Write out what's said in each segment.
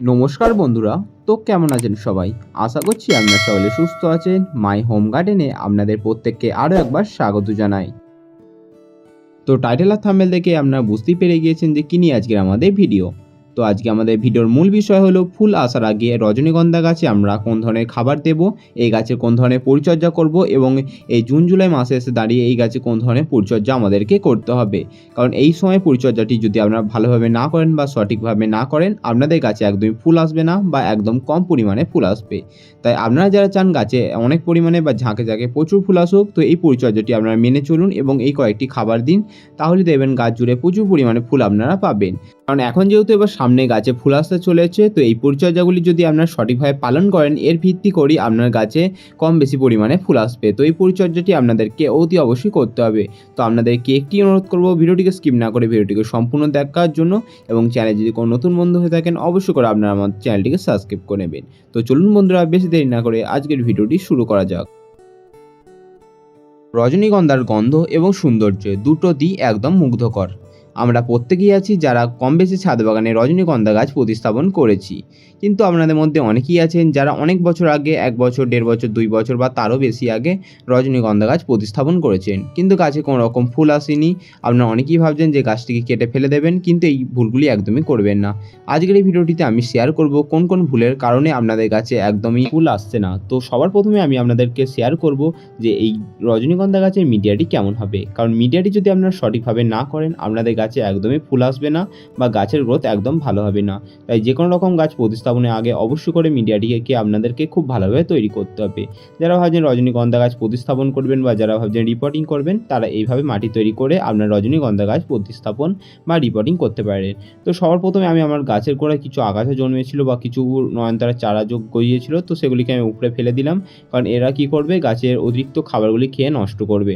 নমস্কার বন্ধুরা, তো কেমন আছেন সবাই? আশা করছি আপনার সকলে সুস্থ আছেন। মাই হোম গার্ডেনে আপনাদের প্রত্যেককে আরও একবার স্বাগত জানাই। তো টাইটেল আর থাম্বেল দেখে আপনারা বুঝতেই পেরে গিয়েছেন যে কী নিয়ে আজকের আমাদের ভিডিও তো আজকে আমাদের ভিডিওর মূল বিষয় হলো ফুল আসার আগে রজনীগন্ধা গাছে আমরা কোন ধরনের খাবার দেব, এই গাছের কোন ধরনের পরিচর্যা করব এবং এই জুন, জুলাই মাসে এসে দাঁড়িয়ে এই গাছে কোন ধরনের পরিচর্যা আমাদেরকে করতে হবে। কারণ এই সময় পরিচর্যাটি যদি আপনারা ভালোভাবে না করেন বা সঠিকভাবে না করেন, আপনাদের গাছে একদমই ফুল আসবে না বা একদম কম পরিমাণে ফুল আসবে। তাই আপনারা যারা চান গাছে অনেক পরিমাণে বা ঝাঁকে ঝাঁকে প্রচুর ফুল আসুক, তো এই পরিচর্যাটি আপনারা মেনে চলুন এবং এই কয়েকটি খাবার দিন, তাহলে দেখবেন গাছ জুড়ে প্রচুর পরিমাণে ফুল আপনারা পাবেন। কারণ এখন যেহেতু এবার সামনে গাছে ফুল আসতে চলেছে, তো এই পরিচর্যাগুলি যদি আপনার সঠিকভাবে পালন করেন, এর ভিত্তি করেই আপনার গাছে কম বেশি পরিমাণে ফুল আসবে। তো এই পরিচর্যাটি আপনাদেরকে অতি অবশ্যই করতে হবে। তো আপনাদেরকে একটি অনুরোধ করব, ভিডিওটিকে স্কিপ না করে ভিডিওটিকে সম্পূর্ণ দেখার জন্য এবং চ্যানেল যদি কোনো নতুন বন্ধু হয়ে থাকেন, অবশ্যই করে আপনারা আমার চ্যানেলটিকে সাবস্ক্রাইব করে নেবেন। তো চলুন বন্ধুরা, বেশি দেরি না করে আজকের ভিডিওটি শুরু করা যাক। রজনীগন্ধার গন্ধ এবং সৌন্দর্য দুটো দিই একদম মুগ্ধকর। আমরা প্রত্যেকেই আছি যারা কম বেশি ছাদ বাগানে রজনীগন্ধা গাছ প্রতিস্থাপন করেছি। কিন্তু আপনাদের মধ্যে অনেকেই আছেন যারা অনেক বছর আগে, এক বছর, দেড় বছর, দুই বছর বা তারও বেশি আগে রজনীগন্ধা গাছ প্রতিস্থাপন করেছেন। কিন্তু গাছে কোনো রকম ফুল আসেনি। আপনারা অনেকেই ভাবছেন যে গাছটিকে কেটে ফেলে দেবেন, কিন্তু এই ভুলগুলি একদমই করবেন না। আজকের এই ভিডিওটিতে আমি শেয়ার করব কোন কোন ভুলের কারণে আপনাদের গাছে একদমই ফুল আসছে না। তো সবার প্রথমে আমি আপনাদেরকে শেয়ার করব যে এই রজনীগন্ধা গাছের মিডিয়াটি কেমন হবে। কারণ মিডিয়াটি যদি আপনারা সঠিকভাবে না করেন, আপনাদের গাছে একদমই ফুল আসবে না বা গাছের গ্রোথ একদম ভালো হবে না। তাই যে কোনো রকম গাছ প্রতিস্থাপনের আগে অবশ্যই করে মিডিয়াটিকে আপনাদেরকে খুব ভালোভাবে তৈরি করতে হবে। যারা ভাবছেন রজনীগন্ধা গাছ প্রতিস্থাপন করবেন বা যারা ভাবছেন রিপোর্টিং করবেন, তারা এইভাবে মাটি তৈরি করে আপনার রজনীগন্ধা গাছ প্রতিস্থাপন বা রিপোর্টিং করতে পারেন। তো সবার প্রথমে আমি আমার গাছের গোড়ায় কিছু আগাছা জন্মেছিল বা কিছু নয়নতারা চারা যোগ গজিয়েছিল, তো সেগুলিকে আমি উপরে ফেলে দিলাম। কারণ এরা কি করবে? গাছের অতিরিক্ত খাবারগুলি খেয়ে নষ্ট করবে।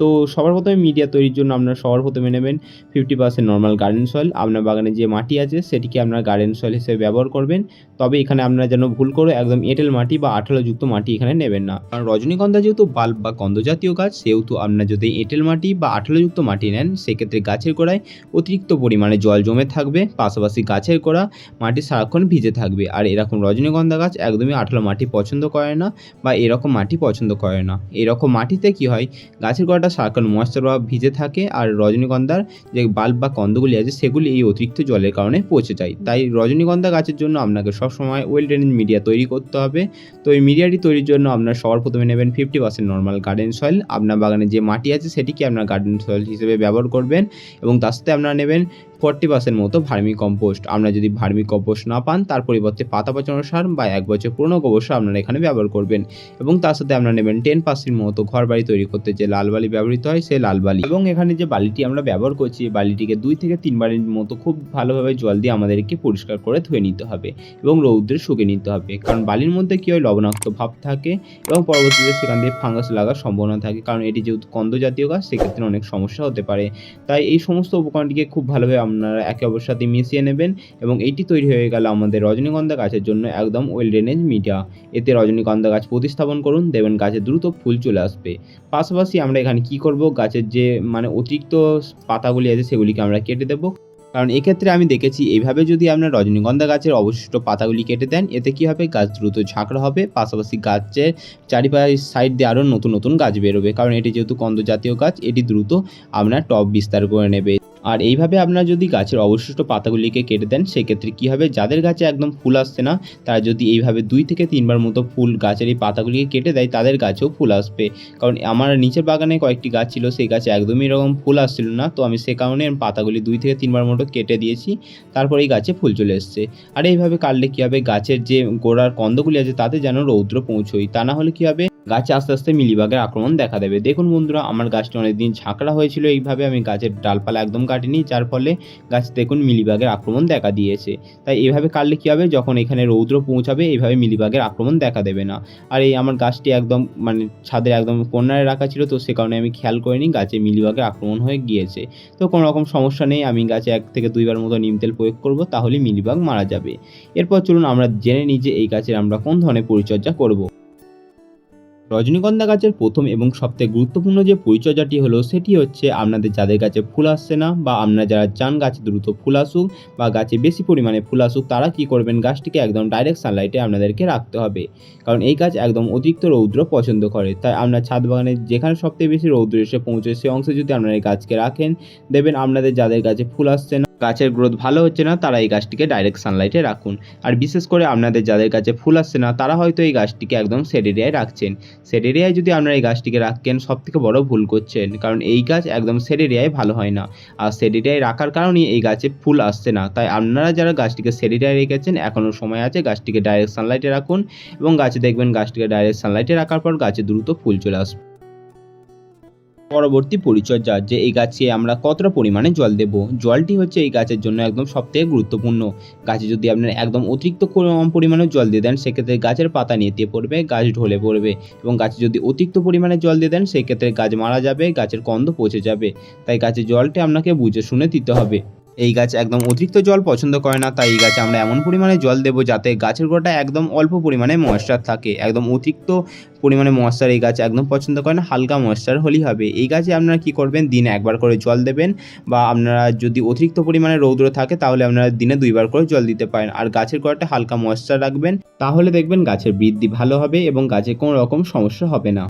তো সবার প্রথমে মিডিয়া তৈরির জন্য আপনারা সবার প্রথমে নেবেন fifty percent normal garden soil আপনার বাগানে যে মাটি আছে, সেটিকে আপনার গার্ডেন সয়েল হিসেবে ব্যবহার করবেন। তবে এখানে আপনারা যেন ভুল করে একদম এঁটেল মাটি বা আঠালোযুক্ত মাটি এখানে নেবেন না। কারণ রজনীগন্ধা যেহেতু বাল্ব বা গন্ধজাতীয় গাছ, সেহেতু আপনারা যদি এঁটেল মাটি বা আঠালোযুক্ত মাটি নেন, সেক্ষেত্রে গাছের গোড়ায় অতিরিক্ত পরিমাণে জল জমে থাকবে, পাশাপাশি গাছের গোড়া মাটি সারাক্ষণ ভিজে থাকবে। আর এরকম রজনীগন্ধা গাছ একদমই আঠালো মাটি পছন্দ করে না বা এরকম মাটি পছন্দ করে না। এরকম মাটিতে কি হয়? গাছের গোড়াটা সারাক্ষণ ময়েশ্চার বা ভিজে থাকে আর রজনীগন্ধার যে বাল্ব বা কন্দগুলি আছে, সেগুলি এই অতিরিক্ত জলের কারণে পচে যায়। তাই রজনীগন্ধা গাছের জন্য আপনাকে সবসময় ওয়েল ড্রেনেজ মিডিয়া তৈরি করতে হবে। তো এই মিডিয়াটি তৈরির জন্য আপনার সবার প্রথমে নেবেন fifty percent normal garden soil আপনার বাগানে যে মাটি আছে, সেটিকে আপনার গার্ডেন সয়েল হিসেবে ব্যবহার করবেন এবং তার সাথে আপনারা নেবেন ফর্টি পার্সেন্ট মতো ভার্মি কম্পোস্ট। আপনারা যদি ভার্মি কম্পোস্ট না পান, তার পরিবর্তে পাতা পচানো সার বা এক বছর পুরনো গোবর সার আপনারা এখানে ব্যবহার করবেন। এবং তার সাথে আপনারা নেবেন টেন পার্সেন্ট মতো ঘর বাড়ি তৈরি করতে, যে লাল বালি ব্যবহৃত হয়, সেই লাল বালি। এবং এখানে যে বালিটি আমরা ব্যবহার করছি, এই বালিটিকে দুই থেকে তিন বারের মতো খুব ভালোভাবে জল দিয়ে আমাদেরকে পরিষ্কার করে ধুয়ে নিতে হবে এবং রৌদ্রে শুকিয়ে নিতে হবে। কারণ বালির মধ্যে কী হয়? লবণাক্ত ভাব থাকে এবং পরবর্তীতে সেখান থেকে ফাঙ্গাস লাগার সম্ভাবনা থাকে। কারণ এটি যেহেতু কন্দ জাতীয় গাছ, সেক্ষেত্রে অনেক সমস্যা হতে পারে। তাই এই সমস্ত উপকরণটিকে খুব ভালোভাবে আপনারা একে অপরের সাথে মিশিয়ে নেবেন এবং এটি তৈরি হয়ে গেল আমাদের রজনীগন্ধা গাছের জন্য একদম ওয়েল ড্রেনেজ মিডিয়া এতে রজনীগন্ধা গাছ প্রতিস্থাপন করুন, দেবেন গাছে দ্রুত ফুল চলে আসবে। পাশাপাশি আমরা এখানে কি করব? গাছের যে মানে অতিরিক্ত পাতাগুলি আছে সেগুলিকে আমরা কেটে দেবো। কারণ এক্ষেত্রে আমি দেখেছি এইভাবে যদি আপনার রজনীগন্ধা গাছের অবশিষ্ট পাতাগুলি কেটে দেন, এতে কী হবে? গাছ দ্রুত ঝাঁকড়া হবে। পাশাপাশি গাছের চারিপাশ সাইড দিয়ে আরও নতুন নতুন গাছ বেরোবে। কারণ এটি যেহেতু কন্দ জাতীয় গাছ, এটি দ্রুত আপনার টব বিস্তার করে নেবে। আর এইভাবে আপনারা যদি গাছের অবশিষ্ট পাতাগুলিকে কেটে দেন, সেক্ষেত্রে কী হবে? যাদের গাছে একদম ফুল আসছে না, তারা যদি এইভাবে দুই থেকে তিনবার মতো ফুল গাছের এই পাতাগুলিকে কেটে দেয়, তাদের গাছেও ফুল আসবে। কারণ আমার নিচের বাগানে কয়েকটি গাছ ছিল, সেই গাছে একদমই এরকম ফুল আসছিল না। তো আমি সে কারণে পাতাগুলি দুই থেকে তিনবার মতো কেটে দিয়েছি। তারপরে এই গাছে ফুল চলে এসছে। আর এইভাবে কাটলে কী হবে? গাছের যে গোড়ার কন্দগুলি আছে, তাতে যেন রৌদ্র পৌঁছোয়। তা না হলে কী হবে? গাছে আস্তে আস্তে মিলিবাগের আক্রমণ দেখা দেবে। দেখুন বন্ধুরা, আমার গাছটি অনেকদিন ঝাঁকড়া হয়েছিল, এইভাবে আমি গাছের ডালপালা একদম কাটিনি, যার ফলে গাছ দেখুন মিলিবাগের আক্রমণ দেখা দিয়েছে। তাই এভাবে কাটলে কী হবে? যখন এখানে রৌদ্র পৌঁছাবে, এইভাবে মিলিবাগের আক্রমণ দেখা দেবে না। আর এই আমার গাছটি একদম মানে ছাদের একদম কর্নারে রাখা ছিল, তো সে কারণে আমি খেয়াল করিনি গাছে মিলিবাগের আক্রমণ হয়ে গিয়েছে। তো কোনো রকম সমস্যা নেই, আমি গাছে এক থেকে দুইবার মতো নিম তেল প্রয়োগ করব তাহলে মিলিবাগ মারা যাবে। এরপর চলুন আমরা জেনে নিই যে এই গাছের আমরা কোন ধরনের পরিচর্যা করব। রজনীগন্ধা গাছের প্রথম এবং সবথেকে গুরুত্বপূর্ণ যে পরিচর্যাটি হলো, সেটি হচ্ছে আপনাদের যাদের গাছে ফুল আসছে না বা আপনারা যারা চান গাছে দ্রুত ফুল আসুক বা গাছে বেশি পরিমাণে ফুল আসুক, তারা কী করবেন? গাছটিকে একদম ডাইরেক্ট সানলাইটে আপনাদেরকে রাখতে হবে। কারণ এই গাছ একদম অতিরিক্ত রৌদ্র পছন্দ করে। তাই আপনার ছাদ বাগানে যেখানে সবথেকে বেশি রৌদ্র এসে পৌঁছে সেই অংশে যদি আপনারা এই গাছকে রাখেন, দেবেন আপনাদের যাদের গাছে ফুল আসছে না গাছের গ্রোথ ভালো হচ্ছে না, তারা এই গাছটিকে ডাইরেক্ট সানলাইটে রাখুন। আর বিশেষ করে আপনাদের যাদের কাছে ফুল আসছে না, তারা হয়তো এই গাছটিকে একদম সেড এরিয়ায় রাখছেন। সেড এরিয়ায় যদি আপনারা এই গাছটিকে রাখেন সব থেকে বড় ভুল করছেন। কারণ এই গাছ একদম সেড এরিয়ায় ভালো হয় না। আর সেড এরিয়ায় রাখার কারণেই এই গাছে ফুল আসছে না। তাই আপনারা যারা গাছটিকে সেড এরিয়ায় রেখেছেন, এখনও সময় আছে গাছটিকে ডাইরেক্ট সানলাইটে রাখুন এবং গাছে দেখবেন গাছটিকে ডাইরেক্ট সানলাইটে রাখার পর গাছে দ্রুত ফুল চলে আসবে। পরবর্তী পরিচর্যা, যে এই গাছে আমরা কতটা পরিমাণে জল দেব? জলটি হচ্ছে এই গাছের জন্য একদম সবথেকে গুরুত্বপূর্ণ। গাছে যদি আপনার একদম অতিরিক্ত পরিমাণে জল দিয়ে দেন, সেক্ষেত্রে গাছের পাতা নিয়ে দিয়ে পড়বে, গাছ ঢলে পড়বে এবং গাছে যদি অতিরিক্ত পরিমাণে জল দিয়ে দেন, সেক্ষেত্রে গাছ মারা যাবে, গাছের কন্ধ পচে যাবে। তাই গাছে জলটি আপনাকে বুঝে শুনে দিতে হবে। এই গাছ একদম অতিরিক্ত জল পছন্দ করে না, তাই এই গাছে আমরা এমন পরিমাণে জল দেবো যাতে গাছের গোড়াটা একদম অল্প পরিমাণে ময়েশ্চার থাকে। একদম অতিরিক্ত পরিমাণে ময়েশ্চার এই গাছ একদম পছন্দ করে না, হালকা ময়েশ্চার হলেই হবে। এই গাছে আপনারা কি করবেন? দিনে একবার করে জল দেবেন বা আপনারা যদি অতিরিক্ত পরিমাণে রৌদ্র থাকে, তাহলে আপনারা দিনে দুইবার করে জল দিতে পারেন। আর গাছের গোড়াটা হালকা ময়েশ্চার রাখবেন, তাহলে দেখবেন গাছের বৃদ্ধি ভালো হবে এবং গাছে কোনো রকম সমস্যা হবে না।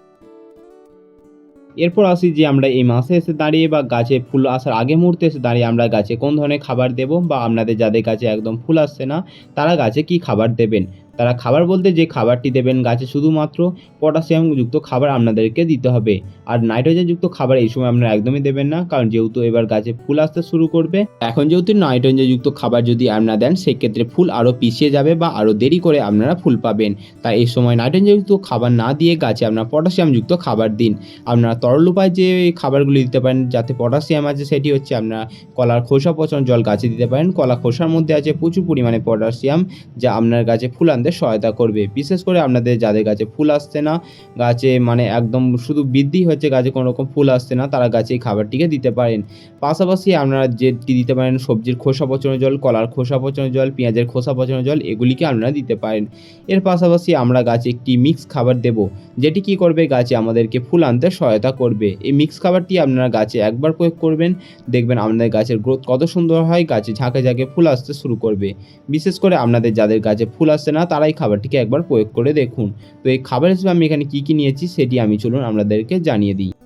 এরপর আসি যে আমরা এই মাসে এসে দাঁড়িয়ে বা গাছে ফুল আসার আগে মুহূর্তে এসে দাঁড়িয়ে আমরা গাছে কোন ধরনের খাবার দেব বা আপনাদের যাদের গাছে একদম ফুল আসছে না, তারা গাছে কি খাবার দেবেন? তারা খাবার বলতে যে খাবারটি দেবেন গাছে শুধুমাত্র পটাশিয়ামযুক্ত খাবার আপনাদেরকে দিতে হবে। আর নাইট্রোজেনযুক্ত খাবার এই সময় আপনারা একদমই দেবেন না, কারণ যেহেতু এবার গাছে ফুল আসতে শুরু করবে, এখন যেহেতু নাইট্রোজেনযুক্ত খাবার যদি আপনারা দেন, সেক্ষেত্রে ফুল আরও পিছিয়ে যাবে বা আরও দেরি করে আপনারা ফুল পাবেন। তাই এই সময় নাইট্রোজেনযুক্ত খাবার না দিয়ে গাছে আপনারা পটাশিয়ামযুক্ত খাবার দিন। আপনারা তরল উপায় যে খাবারগুলি দিতে পারেন, যাতে পটাশিয়াম আছে, সেটি হচ্ছে আপনারা কলার খোসা, পচন জল গাছে দিতে পারেন। কলা খোসার মধ্যে আছে প্রচুর পরিমাণে পটাশিয়াম, যা আপনার গাছে ফুল আনতে সহায়তা করবে। বিশেষ করে আপনাদের যাদের গাছে ফুল আসছে না, গাছে মানে একদম শুধু বৃদ্ধি হচ্ছে, গাছে কোনো রকম ফুল আসছে না, তারা গাছে এই খাবারটিকে দিতে পারেন। পাশাপাশি আপনারা যেটি দিতে পারেন, সবজির খোসা পচানো জল, কলার খোসা পচানো জল, পেঁয়াজের খোসা পচানো জল, এগুলিকে আপনারা দিতে পারেন। এর পাশাপাশি আমরা গাছে একটি মিক্স খাবার দেব, যেটি কি করবে, গাছে আমাদেরকে ফুল আনতে সহায়তা করবে। এই মিক্স খাবারটি আপনারা গাছে একবার প্রয়োগ করবেন, দেখবেন আপনাদের গাছের গ্রোথ কত সুন্দর হয়, গাছে ঝাঁকে ঝাঁকে ফুল আসতে শুরু করবে। বিশেষ করে আপনাদের যাদের গাছে ফুল আসছে না তারাই খাবারটিকে একবার প্রয়োগ করে দেখুন। তো এই খাবার হিসেবে আমি এখানে কী কী নিয়েছি সেটি আমি চলুন আপনাদেরকে জানিয়ে দিই। এই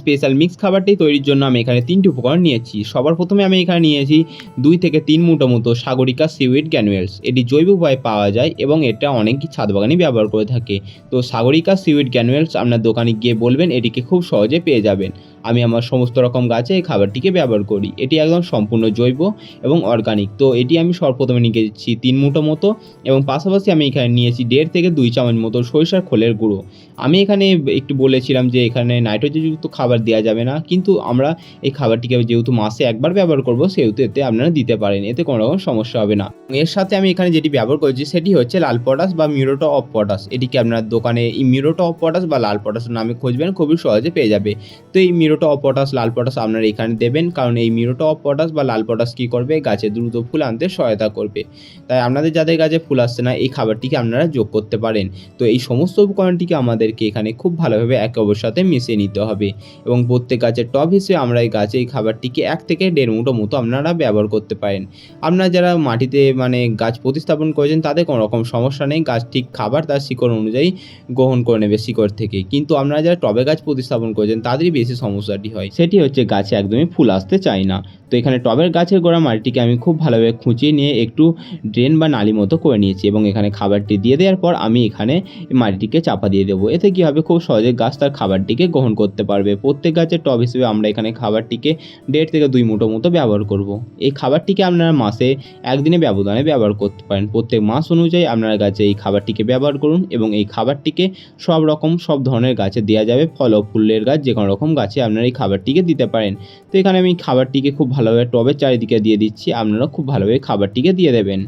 স্পেশাল মিক্স খাবারটি তৈরির জন্য আমি এখানে তিনটি উপকরণ নিয়েছি। সবার প্রথমে আমি এখানে নিয়েছি দুই থেকে তিন মুঠো মতো সাগরিকা সিউইড গ্যানুয়েলস এটি জৈব উপায়ে পাওয়া যায় এবং এটা অনেকই ছাদ বাগানে ব্যবহার করে থাকে। তো সাগরিকা সিউইড গ্যানুয়েলস আপনার দোকানে গিয়ে বলবেন, এটিকে খুব সহজে পেয়ে যাবেন। আমি আমার সমস্ত রকম গাছে এই খাবারটিকে ব্যবহার করি। এটি একদম সম্পূর্ণ জৈব এবং অর্গানিক তো এটি আমি সর্বপ্রথমে নিয়েছি তিন মুঠো মতো এবং পাশাপাশি আমি এখানে নিয়েছি দেড় থেকে দুই চামচ মতো সরিষার খোলের গুঁড়ো। আমি এখানে একটু বলেছিলাম যে এখানে নাইট্রোজেনযুক্ত খাবার দেওয়া যাবে না। কিন্তু আমরা এই খাবারটিকে যেহেতু মাসে একবার ব্যবহার করব, সেহেতু এতে আপনারা দিতে পারেন, এতে কোনো রকম সমস্যা হবে না। এর সাথে আমি এখানে যেটি ব্যবহার করেছি, সেটি হচ্ছে লাল পটাশ বা মিউরোটো অফ পটাশ। এটিকে আপনার দোকানে এই মিউরোটো অফ পটাশ বা লাল পটাশ নামে খুঁজবেন, খুবই সহজে পেয়ে যাবে। তো এই মিউরোটো অফ পটাশ, লাল পটাশ আপনারা এখানে দেবেন, কারণ এই মিউরোটো অফ পটাশ বা লাল পটাশ কী করবে? গাছে দ্রুত ফুল আনতে সহায়তা করবে। তাই আপনাদের যাদের গাছে ফুল আসছে না, এই খাবারটিকে আপনারা যোগ করতে পারেন। তো এই সমস্ত উপকরণটিকে আমাদেরকে এখানে খুব ভালোভাবে একে অপরের সাথে মিশিয়ে নিতে হবে। এবং প্রত্যেক গাছের টব হিসেবে আমরা এই গাছে এই খাবারটিকে এক থেকে দেড় মুঠো মতো আপনারা ব্যবহার করতে পারেন। আপনারা যারা মাটিতে মানে গাছ প্রতিস্থাপন করেছেন, তাদের কোনো রকম সমস্যা নেই, গাছ ঠিক খাবার তার শিকড় অনুযায়ী গ্রহণ করে নেবে শিকড় থেকে। কিন্তু আপনারা যারা টবে গাছ প্রতিস্থাপন করেছেন, তাদেরই বেশি সমস্যাটি হয়। সেটি হচ্ছে গাছে একদমই ফুল আসতে চায় না। তো এখানে টবের গাছের গোড়া মাটিটিকে আমি খুব ভালোভাবে খুঁচিয়ে নিয়ে একটু ড্রেন বা নালি মতো করে নিয়েছি এবং এখানে খাবারটি দিয়ে দেওয়ার পর আমি এখানে মাটিটিকে চাপা দিয়ে দেবো। এতে কী হবে? খুব সহজে গাছ তার খাবারটিকে গ্রহণ করতে পারবে। প্রত্যেক গাছের টব হিসেবে আমরা এখানে খাবারটিকে দেড় থেকে দুই মুঠো মতো ব্যবহার করব। এই খাবারটিকে আপনারা মাসে একদিনে ব্যবধানে ব্যবহার করতে পারেন। প্রত্যেক মাস অনুযায়ী আপনারা গাছে এই খাবারটিকে ব্যবহার করুন এবং এই খাবারটিকে সব রকম, সব ধরনের গাছে দেওয়া যাবে। ফল ফুলের গাছ যে কোনো রকম গাছে আপনারা এই খাবারটিকে দিতে পারেন। তো এখানে আমি খাবারটিকে খুব ভালোভাবে টবের চারিদিকে দিয়ে দিচ্ছি। আপনারা খুব ভালোভাবে খাবারটিকে দিয়ে দেবেন।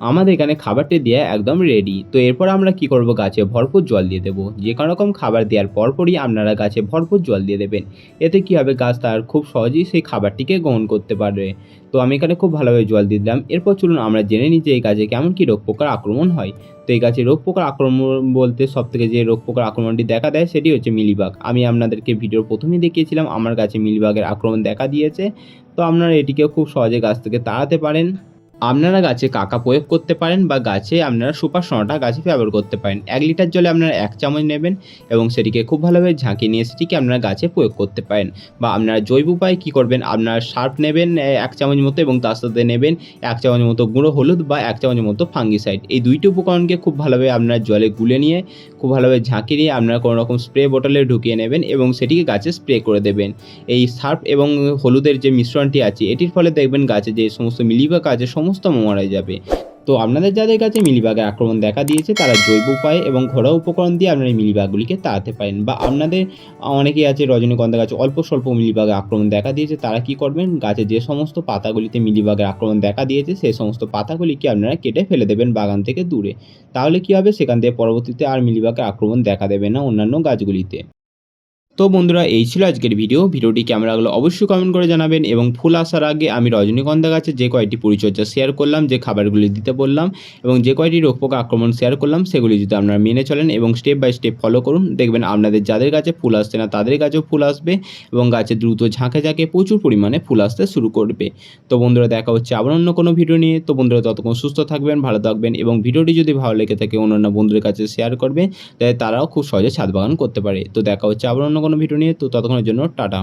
আমাদের এখানে খাবারটি দেওয়া একদম রেডি তো এরপর আমরা কি করব? গাছে ভরপুর জল দিয়ে দেবো। যে কোনো রকম খাবার দেওয়ার পরপরই আপনারা গাছে ভরপুর জল দিয়ে দেবেন। এতে কী হবে? গাছ তার খুব সহজেই সেই খাবারটিকে গ্রহণ করতে পারবে। তো আমি এখানে খুব ভালোভাবে জল দিয়ে দিলাম। এরপর চলুন আমরা জেনে নিই যে এই গাছে কেমন কী রোগ পোকার আক্রমণ হয়। তো এই গাছে রোগ পোকার আক্রমণ বলতে সব থেকে যে রোগ পোকার আক্রমণটি দেখা দেয় সেটি হচ্ছে মিলিবাগ। আমি আপনাদেরকে ভিডিওর প্রথমেই দেখিয়েছিলাম, আমার গাছে মিলিবাগের আক্রমণ দেখা দিয়েছে। তো আপনারা এটিকেও খুব সহজে গাছ থেকে তাড়াতে পারেন। আপনারা গাছে কাকা প্রয়োগ করতে পারেন বা গাছে আপনারা সুপার সোনাটা গাছে ব্যবহার করতে পারেন। এক লিটার জলে আপনারা এক চামচ নেবেন এবং সেটিকে খুব ভালোভাবে ঝাঁকিয়ে নিয়ে সেটিকে আপনারা গাছে প্রয়োগ করতে পারেন। বা আপনারা জৈব উপায়ে কী করবেন? আপনারা সার্ফ নেবেন এক চামচ মতো এবং তার সাথে নেবেন এক চামচ মতো গুঁড়ো হলুদ বা এক চামচ মতো ফাঙ্গিসাইড। এই দুইটি উপকরণকে খুব ভালোভাবে আপনারা জলে গুলে নিয়ে খুব ভালোভাবে ঝাঁকি দিয়ে আপনারা কোনো রকম স্প্রে বোটলে ঢুকিয়ে নেবেন এবং সেটিকে গাছে স্প্রে করে দেবেন। এই সার্ফ এবং হলুদের যে মিশ্রণটি আছে, এটির ফলে দেখবেন গাছে যে সমস্ত মিলিবা আছে, সমস্ত মারা যাবে। তো আপনাদের যাদের কাছে মিলিবাগের আক্রমণ দেখা দিয়েছে, তারা জৈব উপায়ে এবং ঘরোয়া উপকরণ দিয়ে আপনারা মিলিবাগগুলিকে তাড়াতে পারেন। বা আপনাদের অনেকেই আছে রজনীগন্ধা গাছে অল্প স্বল্প মিলিবাগের আক্রমণ দেখা দিয়েছে, তারা কি করবেন? গাছে যে সমস্ত পাতাগুলিতে মিলিবাগের আক্রমণ দেখা দিয়েছে, সেই সমস্ত পাতাগুলিকে আপনারা কেটে ফেলে দেবেন বাগান থেকে দূরে। তাহলে কি হবে? সেখান থেকে পরবর্তীতে আর মিলিবাগের আক্রমণ দেখা দেবে না অন্যান্য গাছগুলিতে। তো বন্ধুরা, এই ছিল আজকের ভিডিও। ভিডিওটি কেমন লাগল অবশ্যই কমেন্ট করে জানাবেন এবং ফুল আসার আগে আমি রজনীগন্ধা গাছে যে কয়েকটি পরিচর্যা শেয়ার করলাম, যে খাবারগুলি দিতে বললাম এবং যে কয়টি রোগ পোকা আক্রমণ শেয়ার করলাম, সেগুলি যদি আপনারা মেনে চলেন এবং স্টেপ বাই স্টেপ ফলো করুন, দেখবেন আপনাদের যাদের গাছে ফুল আসছে না, তাদের কাছেও ফুল আসবে এবং গাছে দ্রুত ঝাঁকে ঝাঁকে প্রচুর পরিমাণে ফুল আসতে শুরু করবে। তো বন্ধুরা, দেখা হচ্ছে আবার অন্য কোনো ভিডিও নিয়ে। তো বন্ধুরা, ততক্ষণ সুস্থ থাকবেন, ভালো থাকবেন এবং ভিডিওটি যদি ভালো লেগে থাকে, অন্যান্য বন্ধুদের কাছে শেয়ার করবে যাতে তারাও খুব সহজে ছাদ বাগান করতে পারে। তো দেখা হচ্ছে আবার অন্য কোনো ভিডিও নিয়ে তো ততক্ষণের জন্য টাটা।